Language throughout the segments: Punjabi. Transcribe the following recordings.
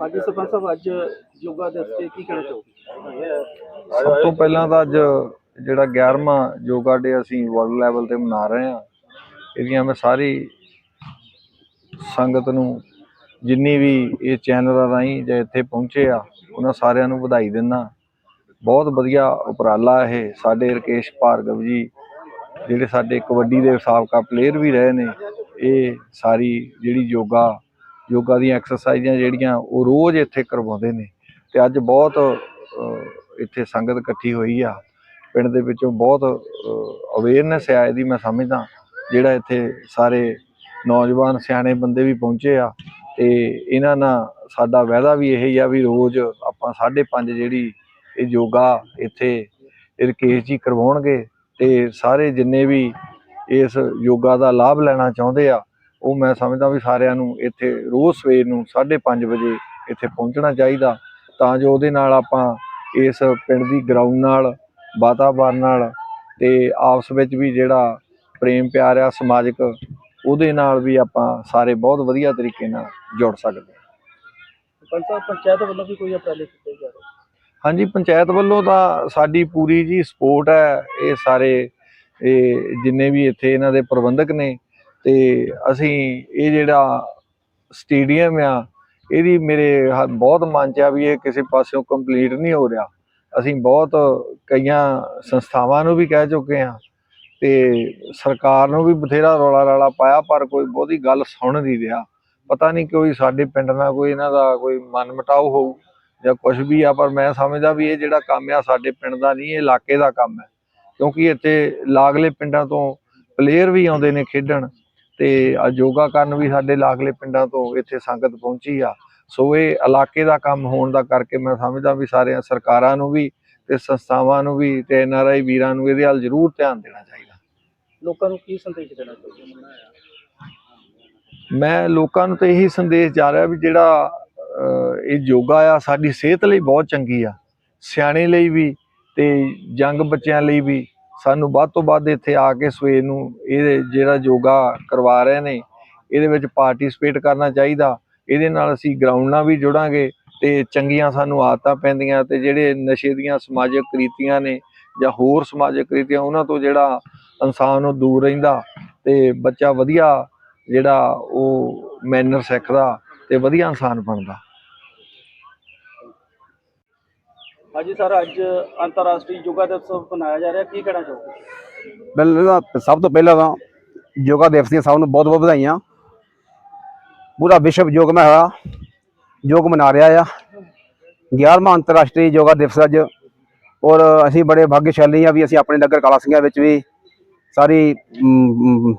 ਹਾਂਜੀ, ਸਰਪੰਚ ਸਾਹਿਬ, ਅੱਜ ਯੋਗਾ ਦਿਵਸ ਤੇ ਕੀ ਕਹਿਣਾ ਚਾਹੋਗੇ? ਸਭ ਤੋਂ ਪਹਿਲਾਂ ਤਾਂ ਅੱਜ ਜਿਹੜਾ 11ਵਾਂ ਯੋਗਾ ਡੇ ਅਸੀਂ ਵਰਲਡ ਲੈਵਲ ਤੇ ਮਨਾ ਰਹੇ ਹਾਂ, ਇਹਦੀਆਂ ਮੈਂ ਸਾਰੀ ਸੰਗਤ ਨੂੰ ਜਿੰਨੀ ਵੀ ਇਹ ਚੈਨਲਾਂ ਰਾਹੀਂ ਜਾਂ ਇੱਥੇ ਪਹੁੰਚੇ ਆ, ਉਹਨਾਂ ਸਾਰਿਆਂ ਨੂੰ ਵਧਾਈ ਦਿੰਦਾ ਬਹੁਤ ਵਧੀਆ ਉਪਰਾਲਾ ਇਹ, ਸਾਡੇ ਰਕੇਸ਼ ਭਾਰਗਵ ਜੀ, ਜਿਹੜੇ ਸਾਡੇ ਕਬੱਡੀ ਦੇ ਸਾਬਕਾ ਪਲੇਅਰ ਵੀ ਰਹੇ ਨੇ, ਇਹ ਸਾਰੀ ਜਿਹੜੀ ਯੋਗਾ ਯੋਗਾ ਦੀਆਂ ਐਕਸਰਸਾਈਜ਼ਾਂ ਜਿਹੜੀਆਂ ਉਹ ਰੋਜ਼ ਇੱਥੇ ਕਰਵਾਉਂਦੇ ਨੇ ਤੇ ਅੱਜ ਬਹੁਤ ਇੱਥੇ ਸੰਗਤ ਇਕੱਠੀ ਹੋਈ ਆ। ਪਿੰਡ ਦੇ ਵਿੱਚੋਂ ਬਹੁਤ ਅਵੇਅਰਨੈਸ ਆ ਇਹਦੀ ਮੈਂ ਸਮਝਦਾ। ਜਿਹੜਾ ਇੱਥੇ ਸਾਰੇ ਨੌਜਵਾਨ, ਸਿਆਣੇ ਬੰਦੇ ਵੀ ਪਹੁੰਚੇ ਆ ਤੇ ਇਹਨਾਂ ਨਾਲ ਸਾਡਾ ਵਾਅਦਾ ਵੀ ਇਹ ਹੀ ਆ ਵੀ ਰੋਜ਼ ਆਪਾਂ 5:30 ਜਿਹੜੀ ਇਹ ਯੋਗਾ ਇੱਥੇ ਰਕੇਸ਼ ਜੀ ਕਰਵਾਉਣਗੇ ਤੇ ਸਾਰੇ ਜਿੰਨੇ ਵੀ ਇਸ ਯੋਗਾ ਦਾ ਲਾਭ ਲੈਣਾ ਚਾਹੁੰਦੇ ਆ ਉਹ ਮੈਂ ਸਮਝਦਾ ਵੀ ਸਾਰਿਆਂ ਨੂੰ ਇੱਥੇ ਰੋਜ਼ ਸਵੇਰ ਨੂੰ 5:30 ਵਜੇ ਇੱਥੇ ਪਹੁੰਚਣਾ ਚਾਹੀਦਾ। ਤਾਂ ਜੋ ਉਹਦੇ ਨਾਲ ਆਪਾਂ ਇਸ ਪਿੰਡ ਦੀ ਗਰਾਊਂਡ ਨਾਲ ਵਾਤਾਵਰਨ ਨਾਲ ਤੇ ਆਪਸ ਵਿੱਚ ਵੀ ਜਿਹੜਾ ਪ੍ਰੇਮ ਪਿਆਰ ਆ ਸਮਾਜਿਕ ਉਹਦੇ ਨਾਲ ਵੀ ਆਪਾਂ ਸਾਰੇ ਬਹੁਤ ਵਧੀਆ ਤਰੀਕੇ ਨਾਲ ਜੁੜ ਸਕਦੇ ਹਾਂ। ਪੰਚਾਇਤ ਵੱਲੋਂ ਵੀ ਕੋਈ ਉਪਰਾਲੇ ਕੀਤੇ ਜਾ ਰਹੇ ਹਾਂਜੀ ਪੰਚਾਇਤ ਵੱਲੋਂ ਤਾਂ ਸਾਡੀ ਪੂਰੀ ਜੀ ਸਪੋਰਟ ਹੈ। ਇਹ ਸਾਰੇ ਇਹ ਜਿੰਨੇ ਵੀ ਇੱਥੇ ਇਹਨਾਂ ਦੇ ਪ੍ਰਬੰਧਕ ਨੇ ਤੇ ਅਸੀਂ ਇਹ ਜਿਹੜਾ ਸਟੇਡੀਅਮ ਆ, ਇਹਦੀ ਮੇਰੇ ਹ- ਬਹੁਤ ਮਨ ਚ ਆ ਵੀ ਇਹ ਕਿਸੇ ਪਾਸਿਓਂ ਕੰਪਲੀਟ ਨਹੀਂ ਹੋ ਰਿਹਾ। ਅਸੀਂ ਬਹੁਤ ਕਈਆਂ ਸੰਸਥਾਵਾਂ ਨੂੰ ਵੀ ਕਹਿ ਚੁੱਕੇ ਹਾਂ ਤੇ ਸਰਕਾਰ ਨੂੰ ਵੀ ਬਥੇਰਾ ਰੌਲਾ ਰਾਲਾ ਪਾਇਆ, ਪਰ ਕੋਈ ਬਹੁਤੀ ਗੱਲ ਸੁਣ ਨਹੀਂ ਰਿਹਾ। ਪਤਾ ਨਹੀਂ ਕੋਈ ਸਾਡੇ ਪਿੰਡ ਨਾਲ ਕੋਈ ਇਹਨਾਂ ਦਾ ਕੋਈ ਮਨਮਟਾਓ ਹੋਊ ਜਾਂ ਕੁਝ ਵੀ ਆ, ਪਰ ਮੈਂ ਸਮਝਦਾ ਵੀ ਇਹ ਜਿਹੜਾ ਕੰਮ ਆ ਸਾਡੇ ਪਿੰਡ ਦਾ ਨਹੀਂ, ਇਹ ਇਲਾਕੇ ਦਾ ਕੰਮ ਹੈ। ਕਿਉਂਕਿ ਇੱਥੇ ਲਾਗਲੇ ਪਿੰਡਾਂ ਤੋਂ ਪਲੇਅਰ ਵੀ ਆਉਂਦੇ ਨੇ ਖੇਡਣ। ਤੇ ਯੋਗਾ ਕਰਨ ਵੀ ਸਾਡੇ ਲਾਗਲੇ ਪਿੰਡਾਂ ਤੋਂ ਇੱਥੇ ਸੰਗਤ ਪਹੁੰਚੀ ਆ। ਸੋ ਇਹ ਇਲਾਕੇ ਦਾ ਕੰਮ ਹੋਣ ਦਾ ਕਰਕੇ ਮੈਂ ਸਮਝਦਾ ਵੀ ਸਾਰੀਆਂ ਸਰਕਾਰਾਂ ਨੂੰ ਵੀ ਤੇ ਸੰਸਥਾਵਾਂ ਨੂੰ ਵੀ ਤੇ ਐਨਆਰਆਈ ਵੀਰਾਂ ਨੂੰ ਇਹਦੇ ਵੱਲ ਜ਼ਰੂਰ ਧਿਆਨ ਦੇਣਾ ਚਾਹੀਦਾ। ਲੋਕਾਂ ਨੂੰ ਕੀ ਸੰਦੇਸ਼ ਦੇਣਾ ਚਾਹੋਗੇ ਮੈਂ ਲੋਕਾਂ ਨੂੰ ਤਾਂ ਇਹੀ ਸੰਦੇਸ਼ ਜਾ ਰਿਹਾ ਵੀ ਜਿਹੜਾ ਇਹ ਯੋਗਾ ਆ ਸਾਡੀ ਸਿਹਤ ਲਈ ਬਹੁਤ ਚੰਗੀ ਆ। ਸਿਆਣੇ ਲਈ ਵੀ ਤੇ ਯੰਗ ਬੱਚਿਆਂ ਲਈ ਵੀ ਸਾਨੂੰ ਵੱਧ ਤੋਂ ਵੱਧ ਇੱਥੇ ਆ ਕੇ ਸਵੇਰ ਨੂੰ ਇਹ ਜਿਹੜਾ ਯੋਗਾ ਕਰਵਾ ਰਹੇ ਨੇ, ਇਹਦੇ ਵਿੱਚ ਪਾਰਟਿਸਿਪੇਟ ਕਰਨਾ ਚਾਹੀਦਾ। ਇਹਦੇ ਨਾਲ ਅਸੀਂ ਗਰਾਊਂਡ ਨਾਲ ਵੀ ਜੁੜਾਂਗੇ ਤੇ ਚੰਗੀਆਂ ਸਾਨੂੰ ਆਦਤਾਂ ਪੈਂਦੀਆਂ ਤੇ ਜਿਹੜੇ ਨਸ਼ੇ ਦੀਆਂ ਸਮਾਜਿਕ ਕ੍ਰਿਤੀਆਂ ਨੇ ਜਾਂ ਹੋਰ ਸਮਾਜਿਕ ਕ੍ਰਿਤੀਆਂ ਉਹਨਾਂ ਤੋਂ ਜਿਹੜਾ ਇਨਸਾਨ ਉਹ ਦੂਰ ਰਹਿੰਦਾ ਤੇ ਬੱਚਾ ਵਧੀਆ ਜਿਹੜਾ ਉਹ ਮੈਨਰ ਸਿੱਖਦਾ ਤੇ ਵਧੀਆ ਇਨਸਾਨ ਬਣਦਾ। ਹਾਂਜੀ ਸਰ ਅੱਜ ਅੰਤਰਰਾਸ਼ਟਰੀ ਯੋਗਾ ਦਿਵਸ ਮਨਾਇਆ ਜਾ ਰਿਹਾ। ਕੀ ਕਹਿਣਾ ਚਾਹੋਗੇ? ਪਹਿਲਾਂ ਸਭ ਤੋਂ ਪਹਿਲਾਂ ਤਾਂ ਯੋਗਾ ਦਿਵਸ ਦੀਆਂ ਸਭ ਨੂੰ ਬਹੁਤ ਬਹੁਤ ਵਧਾਈਆਂ। ਪੂਰਾ ਵਿਸ਼ਵ ਯੋਗਮय ਹੋਇਆ ਯੋਗ ਮਨਾ ਰਿਹਾ ਆ। 11ਵਾਂ ਅੰਤਰਰਾਸ਼ਟਰੀ ਯੋਗਾ ਦਿਵਸ ਅੱਜ। ਔਰ ਅਸੀਂ ਬੜੇ ਭਾਗਸ਼ਾਲੀ ਆ ਵੀ ਅਸੀਂ ਆਪਣੇ ਨਗਰ ਕਲਾ ਸਿੰਘਾਂ ਵਿੱਚ ਵੀ ਸਾਰੀ ਅਮ, ਅਮ,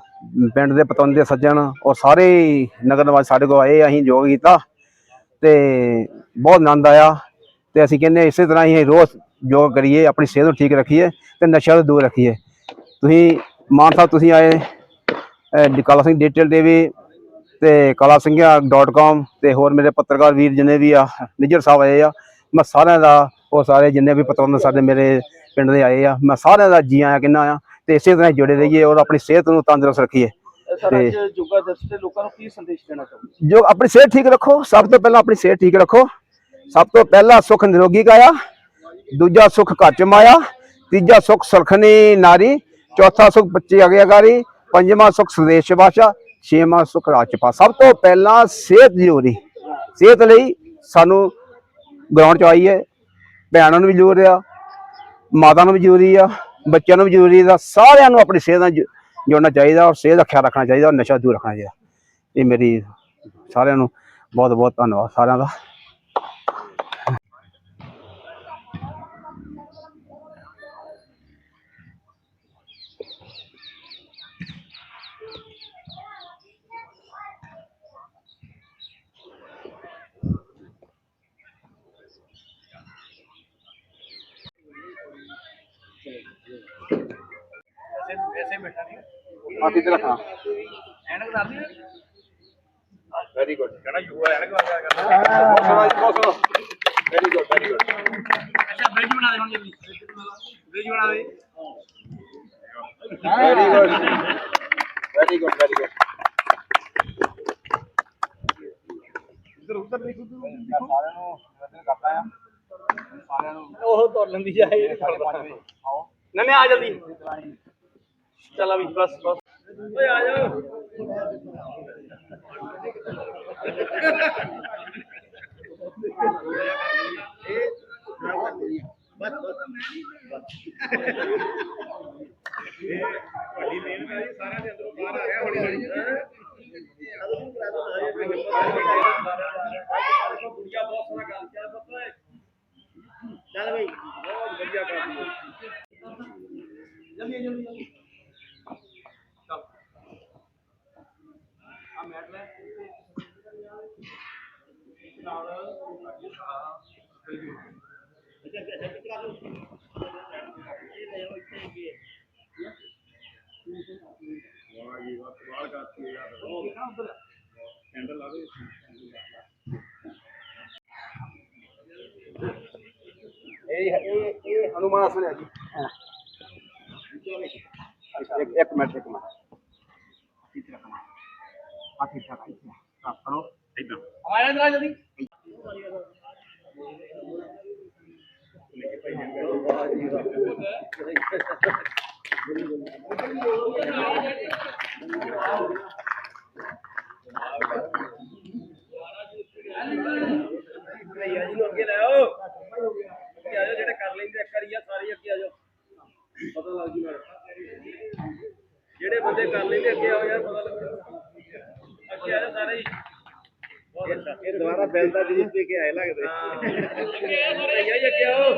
ਪਿੰਡ ਦੇ ਪਤਵੰਤੇ ਸੱਜਣ ਔਰ ਸਾਰੇ ਨਗਰ ਨਿਵਾਸੀ ਸਾਡੇ ਕੋਲ ਆਏ ਅਸੀਂ ਯੋਗ ਕੀਤਾ। ਤੇ ਬਹੁਤ ਆਨੰਦ ਆਇਆ। ਤੇ ਅਸੀਂ ਕਹਿੰਦੇ ਇਸੇ ਤਰ੍ਹਾਂ ਹੀ ਰੋਜ਼ ਯੋਗ ਕਰੀਏ ਆਪਣੀ ਸਿਹਤ ਨੂੰ ਠੀਕ ਰੱਖੀਏ ਤੇ ਨਸ਼ਿਆਂ ਤੋਂ ਦੂਰ ਰੱਖੀਏ। ਤੁਸੀਂ ਮਾਨ ਸਾਹਿਬ ਤੁਸੀਂ ਆਏ ਕਲਾ ਸਿੰਘ ਡਿਜੀਟਲ ਟੀਵੀ ਤੇ ਕਲਾਸਿੰਘਿਆ.com ਤੇ ਹੋਰ ਮੇਰੇ ਪੱਤਰਕਾਰ ਵੀਰ ਜਿੰਨੇ ਵੀ ਆ ਨਿੱਜਰ ਸਾਹਿਬ ਆਏ ਆ ਮੈਂ ਸਾਰਿਆਂ ਦਾ ਉਹ ਸਾਰੇ ਜਿੰਨੇ ਵੀ ਪਤਵੰਤ ਸਾਡੇ ਮੇਰੇ ਪਿੰਡ ਦੇ ਆਏ ਆ ਮੈਂ ਸਾਰਿਆਂ ਦਾ ਜੀ ਆਇਆਂ ਕਹਿੰਦਾ ਆ ਤੇ ਇਸੇ ਤਰ੍ਹਾਂ ਜੁੜੇ ਰਹੀਏ ਔਰ ਆਪਣੀ ਸਿਹਤ ਨੂੰ ਤੰਦਰੁਸਤ ਰੱਖੀਏ। ਤੇ- ਅੱਜ ਯੋਗਾ ਦਿਵਸ ਤੇ ਲੋਕਾਂ ਨੂੰ ਕੀ ਸੰਦੇਸ਼ ਦੇਣਾ ਚਾਹੋਗੇ? ਜੋ ਆਪਣੀ ਸਿਹਤ ਠੀਕ ਰੱਖੋ ਸਭ ਤੋਂ ਪਹਿਲਾਂ ਆਪਣੀ ਸਿਹਤ ਠੀਕ ਰੱਖੋ। ਸਭ ਤੋਂ ਪਹਿਲਾ ਸੁਖ ਨਿਰੋਗੀ ਕਾਇਆ, ਦੂਜਾ ਸੁਖ 'ਚ ਮਾਇਆ, ਤੀਜਾ ਸੁਖ ਸੁਲਖਣੀ ਨਾਰੀ, ਚੌਥਾ ਸੁਖ ਬੱਚੇ ਆਗਿਆਕਾਰੀ, ਪੰਜਵਾਂ ਸੁਖ ਸੁਦੇਸ਼ ਭਾਸ਼ਾ ਛੇਵਾਂ ਸੁਖ ਰਾਜਪਾ ਸਭ ਤੋਂ ਪਹਿਲਾਂ ਸਿਹਤ ਜ਼ਰੂਰੀ। ਸਿਹਤ ਲਈ ਸਾਨੂੰ ਗਰਾਊਂਡ ਚ ਆਈਏ, ਭੈਣਾਂ ਨੂੰ ਵੀ ਜ਼ਰੂਰੀ ਆ, ਮਾਤਾ ਨੂੰ ਵੀ ਜ਼ਰੂਰੀ ਆ, ਬੱਚਿਆਂ ਨੂੰ ਵੀ ਜ਼ਰੂਰੀ ਆ, ਸਾਰਿਆਂ ਨੂੰ ਆਪਣੀ ਸਿਹਤ ਨਾਲ ਜੋੜਨਾ ਚਾਹੀਦਾ ਔਰ ਸਿਹਤ ਦਾ ਖਿਆਲ ਰੱਖਣਾ ਚਾਹੀਦਾ ਔਰ ਨਸ਼ਾ ਦੂਰ ਰੱਖਣਾ ਚਾਹੀਦਾ। ਇਹ ਮੇਰੀ ਸਾਰਿਆਂ ਨੂੰ ਬਹੁਤ ਬਹੁਤ ਧੰਨਵਾਦ, ਸਾਰਿਆਂ ਦਾ। ਆਦੀ ਤੇ ਰੱਖਣਾ? ਵੈਰੀ ਗੁੱਡ ਕਹਿੰਦਾ ਯੂ ਐਨਕ ਲਗਾ ਕਰਦਾ very good very good very good very good very good ਸਾਰਿਆਂ ਨੂੰ ਨਿਵੇਦਨ ਕਰਦਾ ਆ ਸਾਰਿਆਂ ਨੂੰ ਉਹ ਤੁਰ ਲੈਂਦੀ ਜਾਏ ਆਓ। ਨੰਨੇ ਆ ਜਲਦੀ। ਚਲਾ ਵੀ ਬਸ ਬਸ। ਓਏ ਆ ਜਾ। ਚੱਲ ਬਈ ਬਹੁਤ ਵਧੀਆ ਕੰਮ ਹੈ ਜਲਦੀ ਜਲਦੀ ਜਲਦੀ ਚੱਲ ਆ ਮੈਟ ਲੈ ਨਾਲ ਇਹ ਇਹ ਇਹ ਹਨੂਮਾਨ ਆਸਨ ਹੈ ਜੀ। ਇੱਕ ਇੱਕ ਮਿੰਟ ਇੱਕ ਮਿੰਟ। ਠੀਕ ਰੱਖਣਾ ਆ ਠੀਕ ਠਾਕ ਆ ਇੱਥੇ ਫੜੋ। ਇਦਾਂ। ਆਇਆ ਜਰਾ ਜਲਦੀ। ਭਈਆ ਜੀ ਨੂੰ ਅੱਗੇ ਲੈ ਆਓ ਅੱਗੇ ਆ ਜਾਓ ਜਿਹੜੇ ਕਰ ਲੈਂਦੇ ਇੱਕ ਵਾਰੀ ਆ ਸਾਰੇ ਅੱਗੇ ਆ ਜਾਓ ਪਤਾ ਲੱਗ ਜੂ ਨਾਲ ਜਿਹੜੇ ਬੰਦੇ ਕਰ ਲੈਂਦੇ ਅੱਗੇ ਆਓ ਯਾਰ ਪਤਾ ਲੱਗੂ ਅੱਗੇ ਆ ਜਾਓ ਸਾਰੇ ਹੀ ਇਹ ਦੁਬਾਰਾ ਬੈਲ ਦਾ ਜੀ ਕੇ ਆਏ ਲੱਗਦੇ। ਅੱਗੇ ਆ ਸਾਰੇ ਅੱਗੇ ਆਓ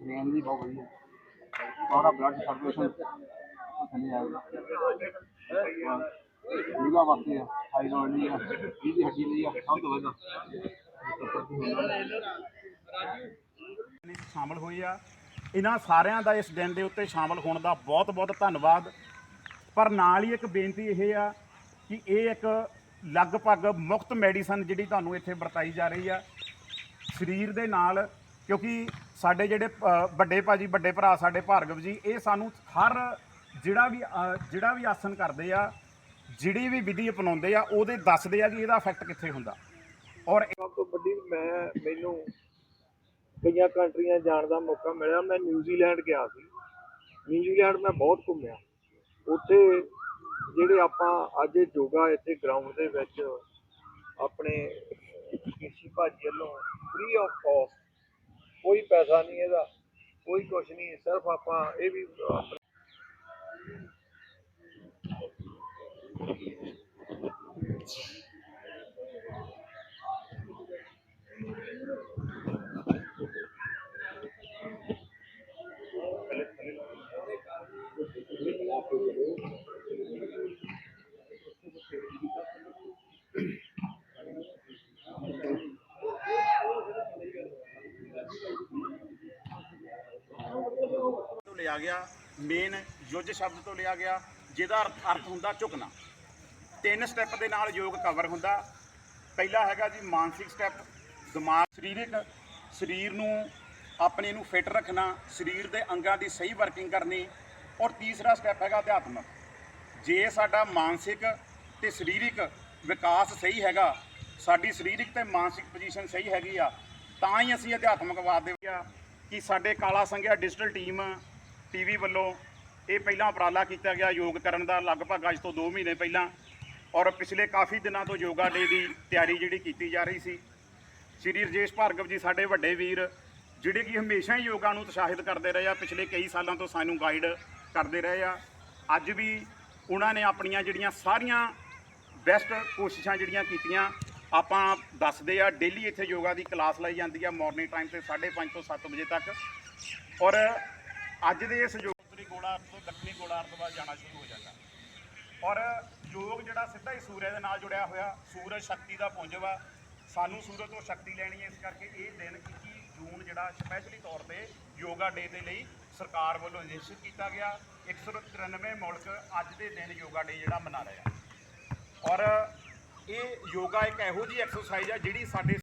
ਰੇਂਜ ਵੀ ਬਹੁਤ ਵਧੀਆ। ਸਾਰਾ ਬਲੱਡ ਸਰਕੂਲੇਸ਼ਨ ਥੱਲੇ ਆਏਗਾ ਲੀਵਾ ਵਾਸਤੇ ਆ ਲਈ ਇਹਦੀ ਹੱਡੀ ਲਈ ਸਭ ਤੋਂ ਵਧੀਆ ਸ਼ਾਮਲ ਹੋਏ ਆ। ਇਹਨਾਂ ਸਾਰਿਆਂ ਦਾ ਇਸ ਦਿਨ ਦੇ ਉੱਤੇ ਸ਼ਾਮਲ ਹੋਣ ਦਾ ਬਹੁਤ-ਬਹੁਤ ਧੰਨਵਾਦ। ਪਰ ਨਾਲ ਹੀ ਇੱਕ ਬੇਨਤੀ ਇਹ ਆ ਕਿ ਇਹ ਇੱਕ ਲਗਭਗ ਮੁਫਤ ਮੈਡੀਸਨ ਜਿਹੜੀ ਤੁਹਾਨੂੰ ਇੱਥੇ ਵਰਤਾਈ ਜਾ ਰਹੀ ਆ, ਸਰੀਰ ਦੇ ਨਾਲ, ਕਿਉਂਕਿ ਸਾਡੇ ਜਿਹੜੇ ਅ, ਵੱਡੇ ਭਾਜੀ ਵੱਡੇ ਭਰਾ ਸਾਡੇ ਭਾਰਗਵ ਜੀ ਇਹ ਸਾਨੂੰ ਹਰ ਜਿਹੜਾ ਵੀ ਜਿਹੜਾ ਵੀ ਆਸਨ ਕਰਦੇ ਆ ਜਿਹੜੀ ਵੀ ਵਿਧੀ ਅਪਣਾਉਂਦੇ ਆ ਉਹਦੇ ਦੱਸਦੇ ਆ ਕਿ ਇਹਦਾ ਇਫੈਕਟ ਕਿੱਥੇ ਹੁੰਦਾ। ਔਰ ਸਭ ਤੋਂ ਵੱਡੀ ਮੈਂ ਮੈਨੂੰ ਕਈਆਂ ਕੰਟਰੀਆਂ ਜਾਣ ਦਾ ਮੌਕਾ ਮਿਲਿਆ। ਮੈਂ ਨਿਊਜ਼ੀਲੈਂਡ ਗਿਆ ਸੀ। ਨਿਊਜ਼ੀਲੈਂਡ ਮੈਂ ਬਹੁਤ ਘੁੰਮਿਆ। ਉੱਥੇ ਜਿਹੜੇ ਆਪਾਂ ਅੱਜ ਯੋਗਾ ਇੱਥੇ ਗਰਾਊਂਡ ਦੇ ਵਿੱਚ ਆਪਣੇ ਕੇਸੀ ਭਾਜੀ ਵੱਲੋਂ ਫ੍ਰੀ ਆਫ ਕਾਸਟ ਕੋਈ ਪੈਸਾ ਨਹੀਂ ਇਹਦਾ ਕੋਈ ਕੁਛ ਨਹੀਂ ਸਿਰਫ ਆਪਾਂ ਇਹ ਵੀ ਆਪਣੇ ਤੋਂ ਲਿਆ ਗਿਆ ਮੇਨ ਯੁੱਧ ਸ਼ਬਦ ਤੋਂ ਲਿਆ ਗਿਆ, ਜਿਹਦਾ ਅਰਥ ਅਰਥ ਹੁੰਦਾ ਝੁਕਣਾ। ਤਿੰਨ ਸਟੈਪ ਦੇ ਨਾਲ ਯੋਗ ਕਵਰ ਹੁੰਦਾ। ਪਹਿਲਾ ਹੈਗਾ ਜੀ ਮਾਨਸਿਕ ਸਟੈਪ ਦਿਮਾਗ, ਸਰੀਰਕ। ਸਰੀਰ ਨੂੰ ਆਪਣੇ ਨੂੰ ਫਿੱਟ ਰੱਖਣਾ, ਸਰੀਰ ਦੇ ਅੰਗਾਂ ਦੀ ਸਹੀ ਵਰਕਿੰਗ ਕਰਨੀ। ਔਰ ਤੀਸਰਾ ਸਟੈਪ ਹੈਗਾ ਅਧਿਆਤਮਕ। ਜੇ ਸਾਡਾ ਮਾਨਸਿਕ ਤੇ ਸਰੀਰਕ ਵਿਕਾਸ ਸਹੀ ਹੈਗਾ, ਸਾਡੀ ਸਰੀਰਕ ਤੇ ਮਾਨਸਿਕ ਪੋਜੀਸ਼ਨ ਸਹੀ ਹੈਗੀ ਆ, ਤਾਂ ਹੀ ਅਸੀਂ ਅਧਿਆਤਮਕਵਾਦ ਦੇ ਆ ਕਿ ਸਾਡੇ ਕਾਲਾ ਸੰਘਿਆ ਡਿਜੀਟਲ ਟੀਮ ਟੀਵੀ ਵੱਲੋਂ ਇਹ ਪਹਿਲਾਂ ਉਪਰਾਲਾ ਕੀਤਾ ਗਿਆ, ਯੋਗ ਕਰਨ ਦਾ ਲਗਭਗ ਅੱਜ ਤੋਂ 2 ਮਹੀਨੇ ਪਹਿਲਾਂ ਔਰ ਪਿਛਲੇ ਕਾਫੀ ਦਿਨਾਂ ਤੋਂ ਯੋਗਾ ਡੇ ਦੀ ਤਿਆਰੀ ਜਿਹੜੀ ਕੀਤੀ ਜਾ ਰਹੀ ਸੀ। ਸ਼੍ਰੀ ਰਜੇਸ਼ ਭਾਰਗਵ ਜੀ ਸਾਡੇ ਵੱਡੇ ਵੀਰ, ਜਿਹੜੇ ਕਿ ਹਮੇਸ਼ਾ ਹੀ ਯੋਗਾ ਨੂੰ ਉਤਸ਼ਾਹਿਤ ਕਰਦੇ ਰਹੇ ਆ, ਪਿਛਲੇ ਕਈ ਸਾਲਾਂ ਤੋਂ ਸਾਨੂੰ ਗਾਈਡ ਕਰਦੇ ਰਹੇ ਆ। ਅੱਜ ਵੀ ਉਹਨਾਂ ਨੇ ਆਪਣੀਆਂ ਜਿਹੜੀਆਂ ਸਾਰੀਆਂ ਬੈਸਟ ਕੋਸ਼ਿਸ਼ਾਂ ਜਿਹੜੀਆਂ ਕੀਤੀਆਂ, ਆਪਾਂ ਦੱਸਦੇ ਆ ਡੇਲੀ ਇੱਥੇ ਯੋਗਾ ਦੀ ਕਲਾਸ ਲਈ ਜਾਂਦੀ ਆ ਮਾਰਨਿੰਗ ਟਾਈਮ ਤੇ 5:30 ਤੋਂ 7 ਵਜੇ ਤੱਕ। ਔਰ ਅੱਜ ਦੇ ਇਸ ਯੋਗ ਉੱਤਰੀ ਗੋਲਾਰਧ ਤੋਂ ਦੱਖਣੀ ਗੋਲਾਰਧ ਵੱਲ ਜਾਣਾ ਸ਼ੁਰੂ ਹੋ ਜਾਂਦਾ। ਔਰ ਯੋਗ ਜਿਹੜਾ ਸਿੱਧਾ ਹੀ ਸੂਰਜ ਦੇ ਨਾਲ ਜੁੜਿਆ ਹੋਇਆ, ਸੂਰਜ ਸ਼ਕਤੀ ਦਾ ਪੁੰਜ ਵਾ। ਸਾਨੂੰ ਸੂਰਜ ਤੋਂ ਸ਼ਕਤੀ ਲੈਣੀ ਹੈ, ਇਸ ਕਰਕੇ ਇਹ ਦਿਨ 21 ਜੂਨ ਜਿਹੜਾ ਸਪੈਸ਼ਲੀ ਤੌਰ ਤੇ ਯੋਗਾ ਡੇ ਦੇ ਲਈ ਸਰਕਾਰ ਵੱਲੋਂ ਨਿਸ਼ਚਿਤ ਕੀਤਾ ਗਿਆ। 193 ਮੁਲਕ ਅੱਜ ਦੇ ਦਿਨ ਯੋਗਾ ਡੇ ਜਿਹੜਾ ਮਨਾ ਰਹੇ ਆ। ਔਰ ਇਹ ਯੋਗਾ ਇੱਕ ਇਹੋ ਜੀ ਐਕਸਰਸਾਈਜ਼ ਆ ਜਿਹੜੀ ਸਾਡੇ